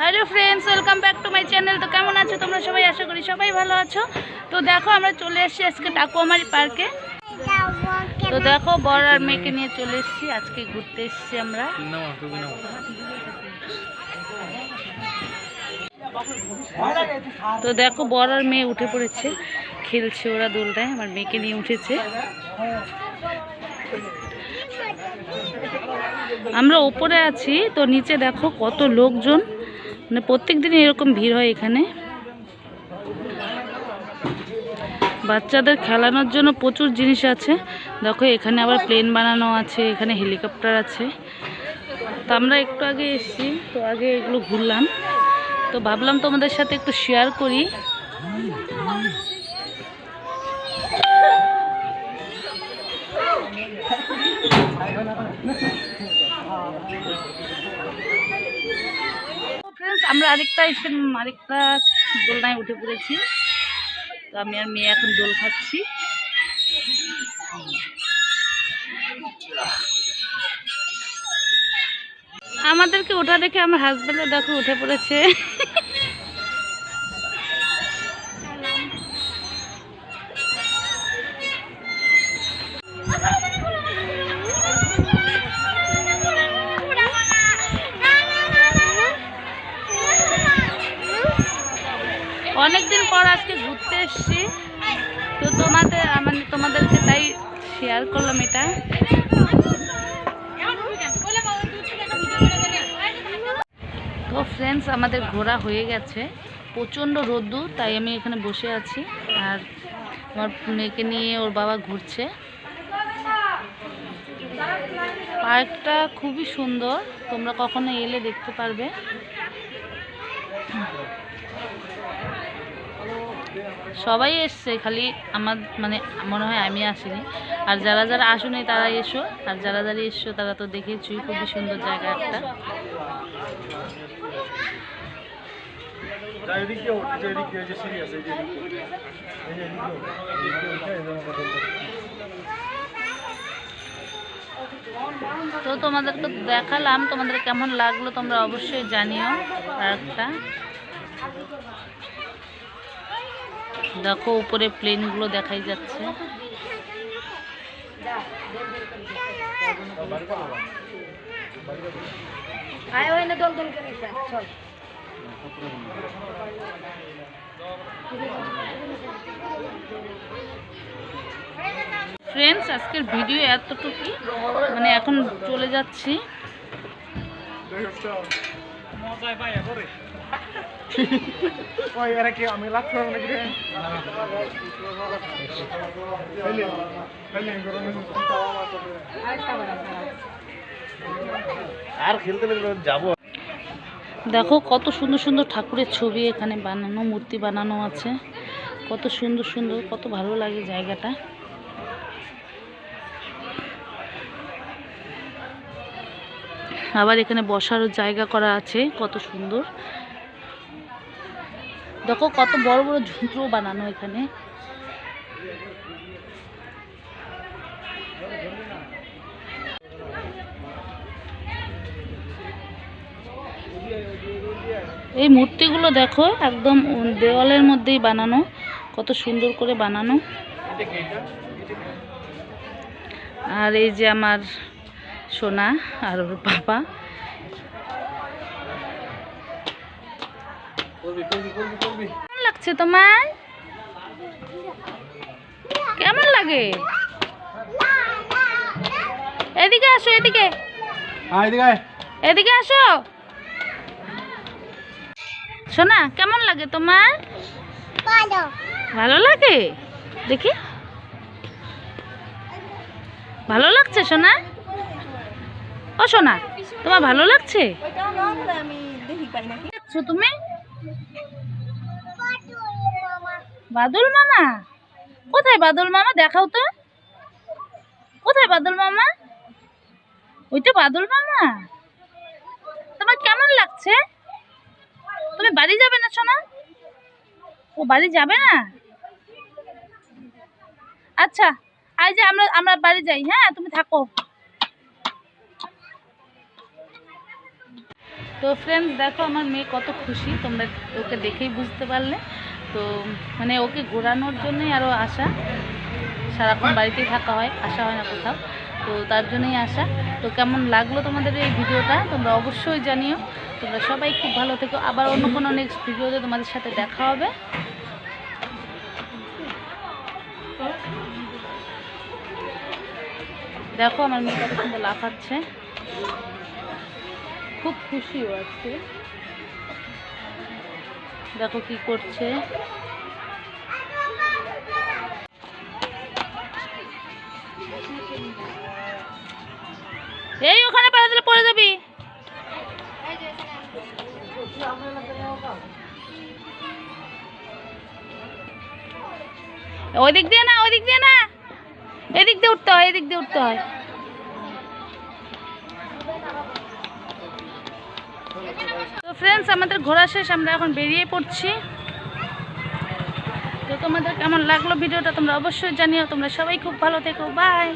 Hello friends welcome back to my channel তো কেমন আছো? তোমরা সবাই আশা করি সবাই ভালো আছো। তো দেখো, আমরা চলে এসেছি আজকে টাকুয়ামারি পার্কে তো দেখো, বর আর মেয়েকে নিয়ে চলে এসেছি। আজকে ঘুরতে এসেছি আমরা। তো দেখো, বর আর মেয়ে উঠে পড়েছে। খেলছে ওরা দোলটায়, আমার মেয়েকে নিয়ে উঠেছে। আমরা ওপরে আছি, তো নিচে দেখো কত লোকজন। মানে প্রত্যেক দিনই এরকম ভিড় হয় এখানে। বাচ্চাদের খেলানোর জন্য প্রচুর জিনিস আছে। দেখো, এখানে আবার প্লেন বানানো আছে, এখানে হেলিকপ্টার আছে। তো আমরা একটু আগে এসেছি, তো আগে এগুলো ঘুরলাম। তো ভাবলাম তোমাদের সাথে একটু শেয়ার করি। আমরা আরেকটা আরেকটা দোলনায় উঠে পড়েছি। তো আমি আর মেয়ে এখন দোল খাচ্ছি। আমাদেরকে ওঠা দেখে আমার হাজব্যান্ডও দেখো উঠে পড়েছে। অনেকদিন পর আজকে ঘুরতে এসছি। তো তোমাদের মানে তোমাদেরকে তাই শেয়ার করলাম এটা। তো ফ্রেন্ডস আমাদের ঘোরা হয়ে গেছে। প্রচণ্ড রোদ্দুর, তাই আমি এখানে বসে আছি। আর আমার মেয়েকে নিয়ে ওর বাবা ঘুরছে। পার্কটা খুবই সুন্দর, তোমরা কখনো এলে দেখতে পারবে। সবাই এসছে, খালি আমার মানে মনে হয় আমি আসিনি। আর যারা যারা আসুনি তারা এসো, আর যারা যারা এসছো তারা তো দেখেছি খুবই সুন্দর জায়গা একটা। তো তোমাদেরকে দেখালাম, তোমাদের কেমন লাগল তোমরা অবশ্যই জানিও। পার্কটা দেখো উপরে প্লেনগুলো দেখাই যাচ্ছে। ফ্রেন্ডস আজকের ভিডিও এতটুকুই। মানে এখন চলে যাচ্ছি। আমি লাগছো নাকি রে? আর খেলতে লাগলে যাব। দেখো কত সুন্দর সুন্দর ঠাকুরের ছবি এখানে বানানো মূর্তি বানানো আছে। কত সুন্দর সুন্দর কত ভালো লাগে জায়গাটা। আবার এখানে বসার জায়গা করা আছে কত সুন্দর। দেখো কত বড় বড় ঝুঁকো বানানো এখানে। এই মূর্তিগুলো দেখো, একদম দেওয়ালের মধ্যেই বানানো, কত সুন্দর করে বানানো। আর এই যে আমার সোনা আর ওর বাবা। কেমন লাগছে তোমার? কেমন লাগে? এদিকে আসো এদিকে। হ্যাঁ এদিকে আসো। সোনা কেমন লাগে তোমার? ভালো। লাগে? দেখি। ভালো লাগছে সোনা? ও সোনা তোমার ভালো লাগছে? তুমি? বাদল মামা? কোথায় বাদল মামা? দেখাও তো। কোথায় বাদল মামা? ওইটা বাদল মামা। তোমার কেমন লাগছে? তুমি বাড়ি যাবে না, সোনা? ও বাড়ি যাবে না? আচ্ছা আই যে আমরা আমরা বাড়ি যাই হ্যাঁ? তুমি থাকো। তো ফ্রেন্ডস দেখো আমার মেয়ে কত খুশি। তোমরা ওকে দেখেই বুঝতে পারলে। তো মানে ওকে ঘোরানোর জন্যই আরও আসা। সারাক্ষণ বাড়িতেই থাকা হয়, আসা হয় না কোথাও। তো তার জন্যই আসা। তো কেমন লাগল তোমাদের এই ভিডিওটা? তোমরা অবশ্যই জানিও। তোমরা সবাই খুব ভালো থেকো। আবার অন্য কোনো নেক্সট ভিডিওতে তোমাদের সাথে দেখা হবে। দেখো আমার মেয়ে কত সুন্দর লাফাচ্ছে। খুব খুশি ও আজকে। দেখো কি করছে। এই ওখানে পড়ে দিলে পড়ে যাবি। ওই দিক দিয়ে না ওই দিক দিয়ে না। এদিক দিয়ে উঠতে হয়, এদিক দিয়ে উঠতে হয়। তো ফ্রেন্ডস আমাদের ঘোরা শেষ, আমরা এখন বেরিয়ে পড়ছি। তো তোমাদের কেমন লাগল ভিডিওটা তোমরা অবশ্যই জানিও। তোমরা সবাই খুব ভালো থেকো। বাই